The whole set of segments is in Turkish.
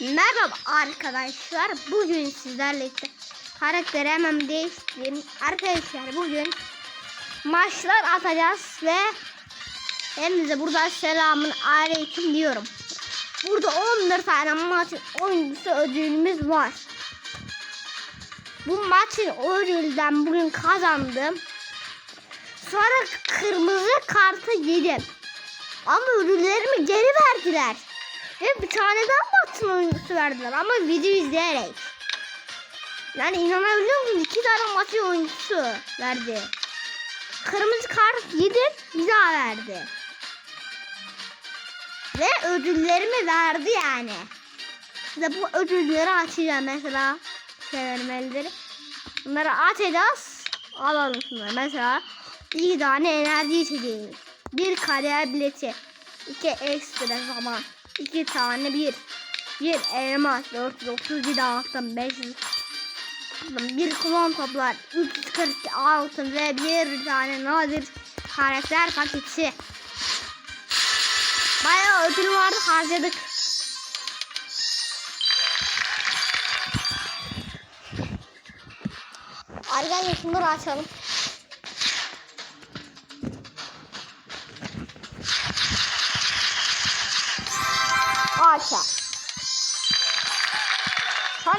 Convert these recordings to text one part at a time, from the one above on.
Merhaba arkadaşlar. Bugün sizlerle karakteri hemen değiştirdim. Arkadaşlar bugün maçlar atacağız ve hepinize burada selamun aleyküm diyorum. Burada 11 tane maçın oyuncusu ödülümüz var. Bu maçın ödülden bugün kazandım. Sonra kırmızı kartı yedim. Ama ödüllerimi geri verdiler. Ve bir tane daha maçın oyuncusu verdiler ama video izleyerek. Yani inanabiliyor musun? İki tane maçın oyuncusu verdi. Kırmızı kart yedim bir daha verdi. Ve ödüllerimi verdi yani. Size bu ödülleri açacağım mesela. Şey vermelileri. Bunları açacağız. Alalım şunları. Mesela iki tane enerji içeceği. Bir kariyer bileti. iki ekstra zaman. İki tane bir. Bir elmas. 430 bir altın. 500 bir klon toplar. 340 altın ve bir tane nadir karakter paketi. Bayağı ödül vardı harcadık. Arkadaşlar şunları açalım.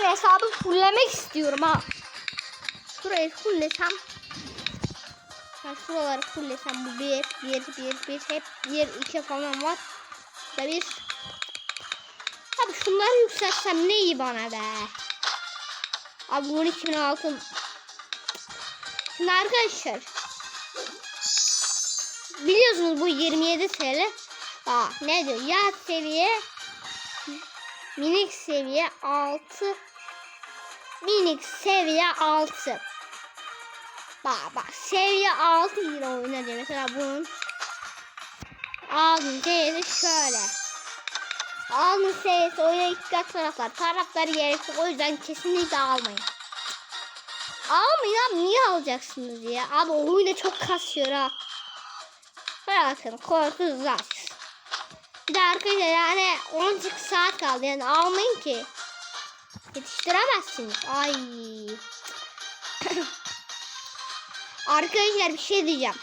An hesabı fulllemek istiyorum ha. Şurayı fulllesem. Ben şuraları fulllesem bu bir, bir, bir, bir, hep bir, iki falan var. Ve bir. Abi şunları yükseltsem ne iyi bana be. Abi 12 bin altın. Şimdi arkadaşlar. Biliyorsunuz bu 27 TL. Aa ne diyor? Yaz seviye minik seviye 6 minik seviye 6 bak bak seviye 6 yine oynayacağım mesela bunun alın seviyesi şöyle. Alın seviyesi oyuna iki kat taraflar tarafları gereksiz. O yüzden kesinlikle almayın. Almayın abi niye alacaksınız ya? Abi oyunu çok kasıyor ha. Bakın korkusuz aç bir de arkadaşlar yani 10 saat kaldı. Yani almayın ki. Yetiştiremezsiniz. Ay. arkadaşlar bir şey diyeceğim.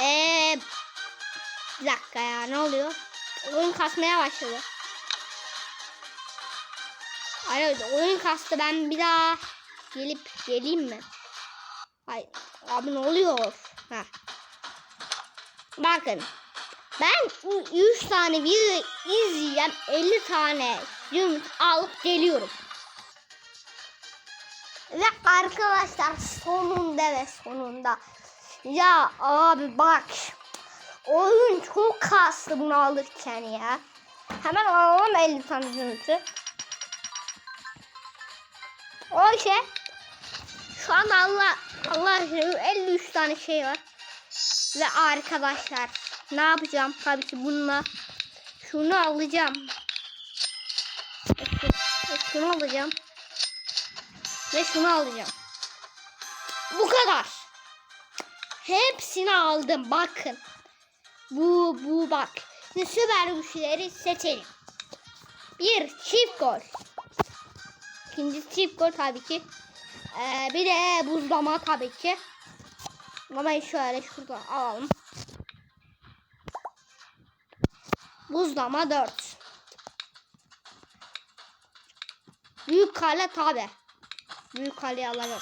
Eee bir dakika ya ne oluyor? Oyun kasmaya başladı. Ay oyun kastı ben bir daha gelip geleyim mi? Ay abi ne oluyor? Ha. Bakın. Ben 100 tane video izleyeceğim. 50 tane yumruk alıp geliyorum. Ve arkadaşlar sonunda ve sonunda. Ya abi bak. Oyun çok kastı bunu alırken ya. Hemen alalım 50 tane yumruğu. O şey. Şu anda Allah Allah aşkına 53 tane şey var. Ve arkadaşlar ne yapacağım? Tabii ki bununla şunu alacağım. Şunu alacağım. Ve şunu alacağım. Bu kadar. Hepsini aldım. Bakın. Bu bu bak. Şimdi süper güçleri seçelim. Bir çift gol. İkinci çift gol tabii ki. Ee, bir de buzlama tabii ki. Ama şöyle şurada alalım. Buzlama 4. Büyük kale tabi. Büyük kaleyi alalım.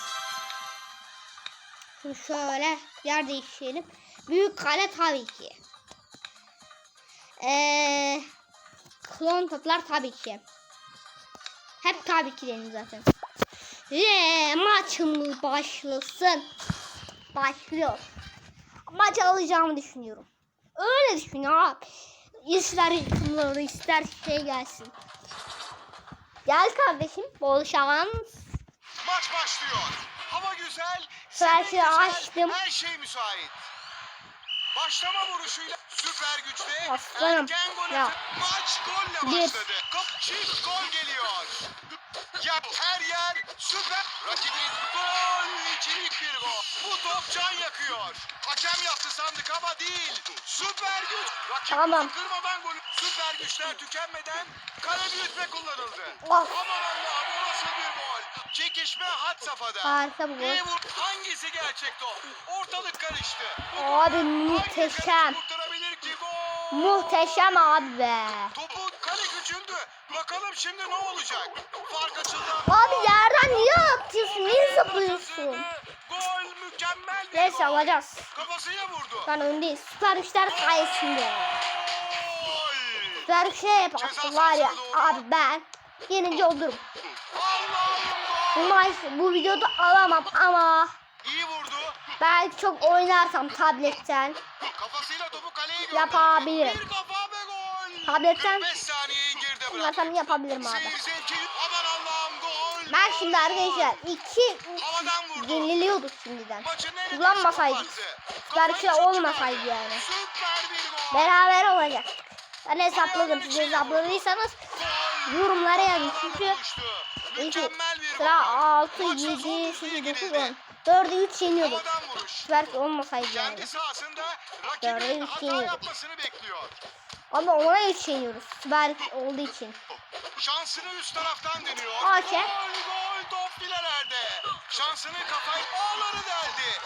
Şimdi şöyle yer değiştirelim. Büyük kale tabii ki. Ee, klon toplar tabii ki. Hep tabii ki dedim zaten. Ve maçımız başlasın. Başlıyor. Maç alacağımı düşünüyorum. Öyle düşünüyorum abi. İster ister şey gelsin. Gel kardeşim bol şans. Maç başlıyor. Hava güzel. Güzel, açtım. Her şey müsait. Başlama vuruşuyla Süper güçte Aslanım. erken gol Ya. maç golle başladı. Kap çift gol geliyor. Ya her yer süper. Rakibin gol içerik bir gol. Bu top can yakıyor. Hakem yaptı sandık ama değil. Süper güç. Rakip Tamam. kırmadan gol. Süper güçler tükenmeden kale büyütme kullanıldı. Of. Aman Allah'ım o nasıl bir gol. Çekişme had safhada. Harika bu gol. Hangisi gerçek top? Ortalık karıştı. Bu Abi muhteşem. Muhteşem abi be. Topu kale küçüldü. Bakalım şimdi ne olacak? Fark açıldı. Abi yerden niye atıyorsun? Niye zıplıyorsun? Gol mükemmel bir Neyse gol. alacağız. Kafasıyla vurdu. Ben öndeyiz. Süper güçler sayesinde. Süper güçler yaparsın var ya. Abi ben birinci olurum. Allah'ım Bu videoda alamam ama İyi vurdu. belki çok oynarsam tabletten Yapabilirim. Bir kafa ve gol. Tabletten 45 saniyeyi geride bıraktı. oynarsam yapabilirim abi. Seyir zevki. Aman Allah'ım gol. Ben şimdi arkadaşlar iki yeniliyorduk şimdiden. Kullanmasaydık. Belki olmasaydı yani. Beraber olacak. Ben hesapladım. Siz hesapladıysanız yorumlara yazın. Havadan Çünkü buluştu. 2 Mükemmel bir sıra gol. 6, Maçın son 7, düdüğü 8, 9, girildi. 10. 4'e 3 yeniyorduk. Belki olmasaydı yani. Kendi sahasında Dörde rakibinin üç hata yeniyorduk. yapmasını bekliyor. Ama ona 3 yeniyoruz. Süper olduğu için. Şansını üst taraftan deniyor. Okey. Gol gol top filelerde. Şansını kafayı ağları deldi.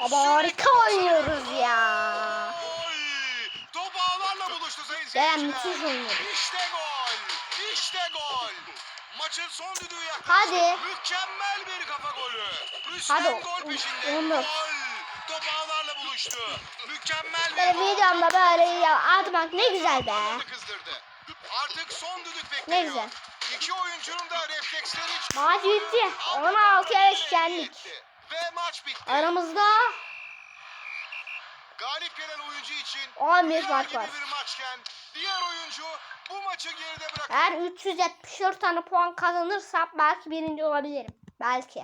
Ama harika oynuyoruz ya. Gol. Top ağlarla buluştu sayın Ben seyirciler. müthiş oynuyorum. İşte gol. Maçın son düdüğü yaklaştı. Hadi. Mükemmel bir kafa golü. Rüstem Hadi, gol peşinde. onu. Gol. Top ağlarla buluştu. Mükemmel bir gol. videomda böyle ya atmak ne güzel be. Kızdırdı. Artık son düdük bekleniyor. Ne güzel. İki oyuncunun da refleksleri Maç bitti. 16'ya 5 yendik. Ve maç bitti. Aramızda Galip gelen oyuncu için 11 rüya fark var. bir maçken diğer oyuncu bu maçı geride bırakıp Eğer 374 tane puan kazanırsam belki birinci olabilirim. Belki.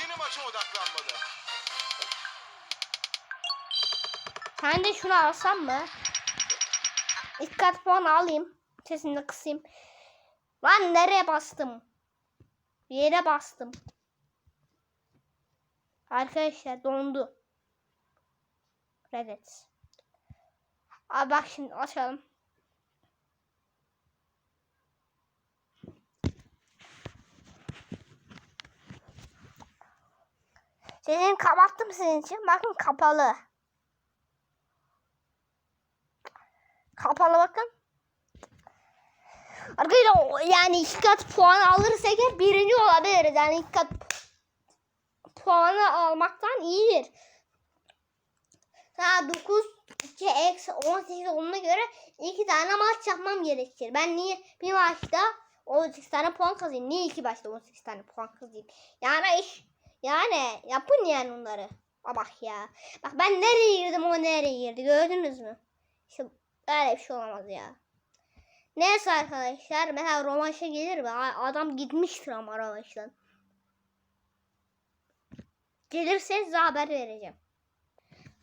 yeni maça odaklanmalı. Sen de şunu alsam mı? İlk kat puan alayım. Sesini de kısayım. Lan nereye bastım? Bir yere bastım. Arkadaşlar dondu. Reddit. Abi bak şimdi açalım. Sesini kapattım sizin için. Bakın kapalı. Kapalı bakın. Arkadaşlar yani iki kat puan alırsak hep birinci olabiliriz. Yani iki kat puanı almaktan iyidir. Daha 9 2 eksi 18 olduğuna göre iki tane maç yapmam gerekir. Ben niye bir maçta 18 tane puan kazayım? Niye iki maçta 18 tane puan kazayım? Yani iş yani yapın yani onları. Aa bak ya. Bak ben nereye girdim o nereye girdi gördünüz mü? İşte Öyle bir şey olamaz ya. Neyse arkadaşlar mesela romanşa gelir mi? Adam gitmiştir ama romanştan. Gelirse size haber vereceğim.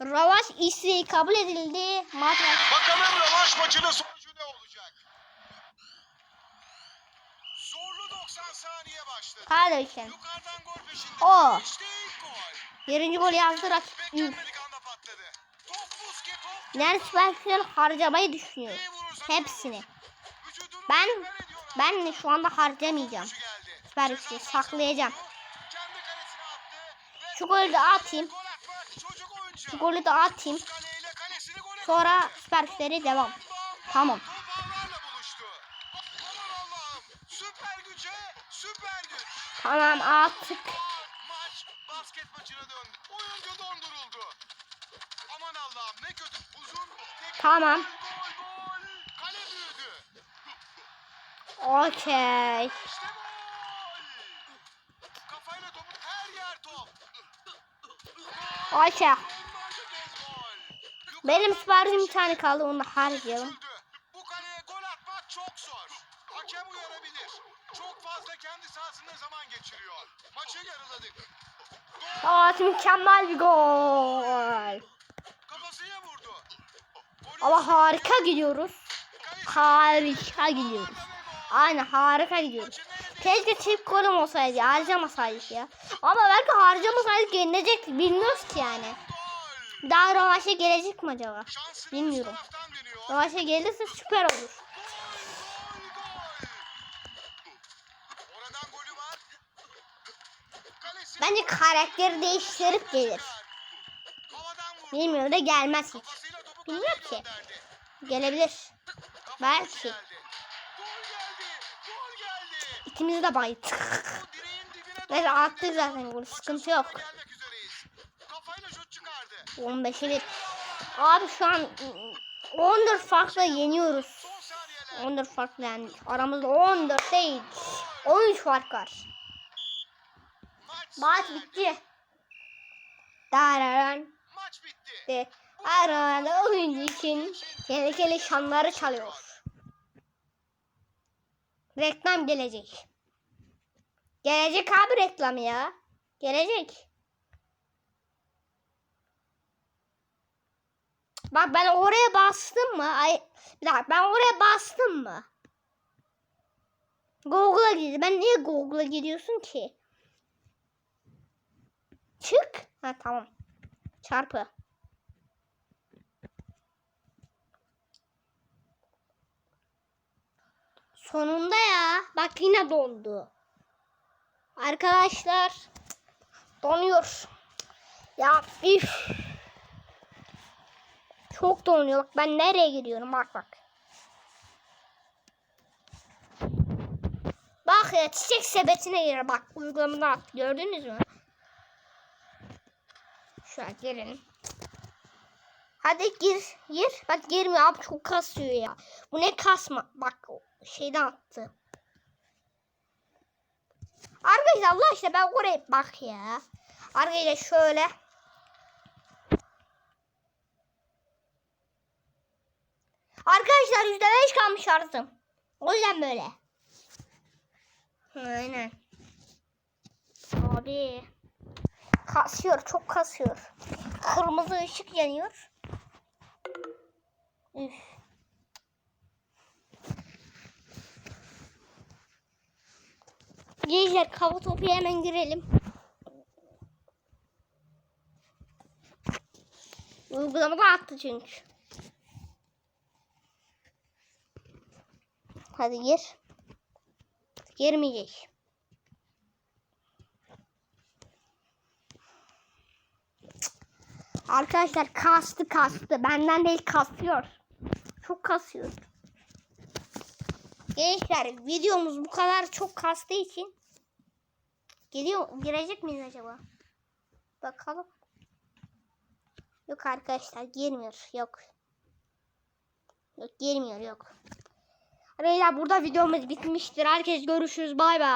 Ravaş isteği kabul edildi. Maç Bakalım rövanş maçının sonucu ne olacak? Zorlu 90 saniye başladı. kardeşim. Yukarıdan gol peşinde. O. İşte ilk gol. Birinci golü yazdı rakip. Beklenmedik anda patladı. Top buske top. Yani süper güçleri harcamayı düşünüyor. İyi vurursa Hepsini. Vücudunu Ben siper ediyor. ben de şu anda harcamayacağım. Geldi. Süper Ceza sahasına saklayacağım. Kendi kalesine attı ve Şu golü de atayım. gol. Şu golü de atayım. Sonra süper güçleri devam. Tamam. Tamam artık. Tamam. Kale büyüdü. Okey. İşte. Benim süperim bir tane kaldı onu harcayalım. Bu kaleye gol atmak çok zor. Hakem uyarabilir. Çok fazla kendi sahasında zaman geçiriyor. Maçı yarıladık. Evet mükemmel bir gol. kafasıya vurdu. Ama harika gidiyoruz. Harika gidiyoruz. Aynen harika gidiyoruz. Keşke çift golüm olsaydı harcamasaydık ya. Ama belki harcamasaydık yenilecek bilmiyoruz ki yani. Daha rövaşa gelecek mi acaba? Bilmiyorum. Rövaşa gelirse süper olur. Bence karakteri değiştirip gelir. Bilmiyorum da gelmez hiç. Bilmiyorum ki. Gelebilir. Belki. pası geldi. Gol geldi. Gol geldi. İkimiz de dibine Neyse attık zaten golü sıkıntı yok. 15 evet. Abi şu an 14 farkla yeniyoruz. 14 farkla yani aramızda 14 değil. 13 fark var. Maç bitti. Dararan. Maç bitti. De. Arada oyuncu için tehlikeli şanları çalıyor. Reklam gelecek. Gelecek abi reklam ya. Gelecek. Bak ben oraya bastım mı? Ay bir dakika ben oraya bastım mı? Google'a girdi. Ben niye Google'a gidiyorsun ki? Çık. Ha tamam. Çarpı. Sonunda ya. Bak yine dondu. Arkadaşlar donuyor. Ya üf. Çok donuyor. Bak ben nereye gidiyorum bak bak. Bak ya çiçek sepetine girer. Bak uygulamada at. Gördünüz mü? An girelim. Hadi gir. Gir. Bak girmiyor abi çok kasıyor ya. Bu ne kasma. Bak şeyden attı. Arkadaşlar Allah işte ben oraya bak ya. Arkadaşlar şöyle. Arkadaşlar yüzde beş kalmış şarjım. O yüzden böyle. Aynen. Abi. Kasıyor, çok kasıyor. Kırmızı ışık yanıyor. Üf. Gençler kava topu hemen girelim. Uygulamada attı çünkü. Hadi gir. Girmeyecek. Arkadaşlar kastı kastı. Benden değil kasıyor. Çok kasıyor. Gençler videomuz bu kadar çok kastığı için geliyor girecek miyiz acaba? Bakalım. Yok arkadaşlar girmiyor. Yok. Yok girmiyor yok. Arkadaşlar burada videomuz bitmiştir. Herkes görüşürüz. Bay bay.